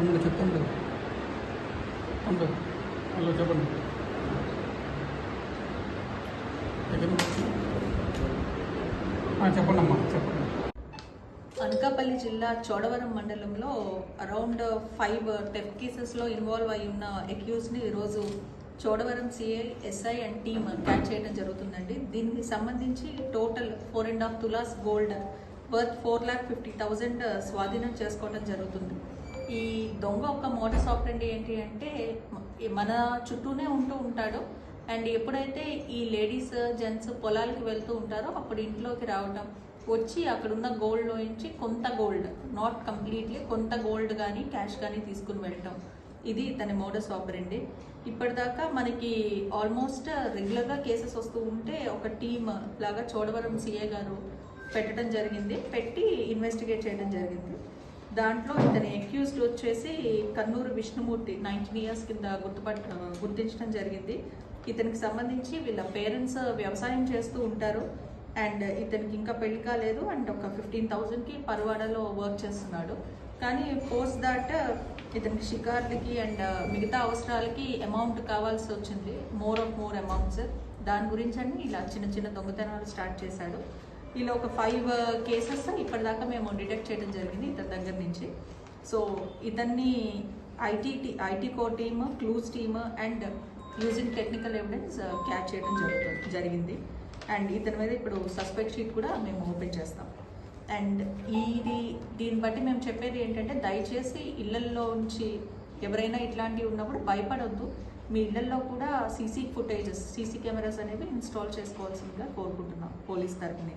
ఉంటుంది చెప్పండి. చెప్పండి అమ్మా చెప్పండి. అనకాపల్లి జిల్లా చోడవరం మండలంలో అరౌండ్ ఫైవ్ టెఫ్ కేసెస్లో ఇన్వాల్వ్ అయి ఉన్న అక్యూస్ని ఈరోజు Chodavaram CI SI and team catch చేయడం జరుగుతుందండి. దీనికి సంబంధించి total four and half tolas gold worth four lakh fifty thousand స్వాధీనం చేసుకోవడం జరుగుతుంది. ఈ దొంగ ఒక మోడస్ ఆపరండి ఏంటి అంటే మన చుట్టూనే ఉంటూ ఉంటాడు. అండ్ ఎప్పుడైతే ఈ లేడీస్ జెంట్స్ పొలాలకి వెళ్తూ ఉంటారో అప్పుడు ఇంట్లోకి రావటం. వచ్చి అక్కడ ఉన్న గోల్డ్ నుంచి కొంత గోల్డ్ నాట్ కంప్లీట్లీ కొంత గోల్డ్ కానీ క్యాష్ కానీ తీసుకుని వెళ్ళటం. ఇది తన మోడస్ ఆపరండి ఇప్పటిదాకా మనకి ఆల్మోస్ట్ రెగ్యులర్గా కేసెస్ వస్తూ ఉంటే ఒక టీమ్ లాగా చోడవరం సిఏ గారు పెట్టడం జరిగింది. పెట్టి ఇన్వెస్టిగేట్ చేయడం జరిగింది. దాంట్లో ఇతని ఎక్యూజ్డ్ వచ్చేసి కన్నూరు విష్ణుమూర్తి నైన్టీన్ ఇయర్స్ కింద గుర్తుపట్ గుర్తించడం జరిగింది. ఇతనికి సంబంధించి వీళ్ళ పేరెంట్స్ వ్యవసాయం చేస్తూ ఉంటారు. అండ్ ఇతనికి ఇంకా పెళ్ళి కాలేదు. అండ్ ఒక ఫిఫ్టీన్ థౌజండ్కి పరువాడలో వర్క్ చేస్తున్నాడు. కానీ పోస్ట్ దాట్ ఇతనికి షికార్లకి అండ్ మిగతా అవసరాలకి అమౌంట్ కావాల్సి వచ్చింది. మోర్ ఆఫ్ మోర్ అమౌంట్స్ దాని గురించి అని ఇలా చిన్న చిన్న దొంగతనాలు స్టార్ట్ చేశాడు. ఇలా ఒక ఫైవ్ కేసెస్ uh, ఇప్పటిదాకా మేము డిటెక్ట్ చేయడం జరిగింది ఇతని దగ్గర నుంచి. సో ఇతన్ని IT IT co team clues team and using technical evidence catch చేయడం జరుగుతుంది జరిగింది. అండ్ ఇతని మీద ఇప్పుడు సస్పెక్ట్ షీట్ కూడా మేము ఓపెన్ చేస్తాం. అండ్ ఇది దీన్ని బట్టి మేము చెప్పేది ఏంటంటే దయచేసి ఇళ్ళల్లో ఉంచి ఎవరైనా ఇట్లాంటివి ఉన్నప్పుడు భయపడొద్దు. మీ ఇళ్ళలో కూడా సీసీ ఫుటేజెస్ సీసీ కెమెరాస్ అనేవి ఇన్స్టాల్ చేసుకోవాల్సిందిగా కోరుకుంటున్నాం పోలీస్ తరఫున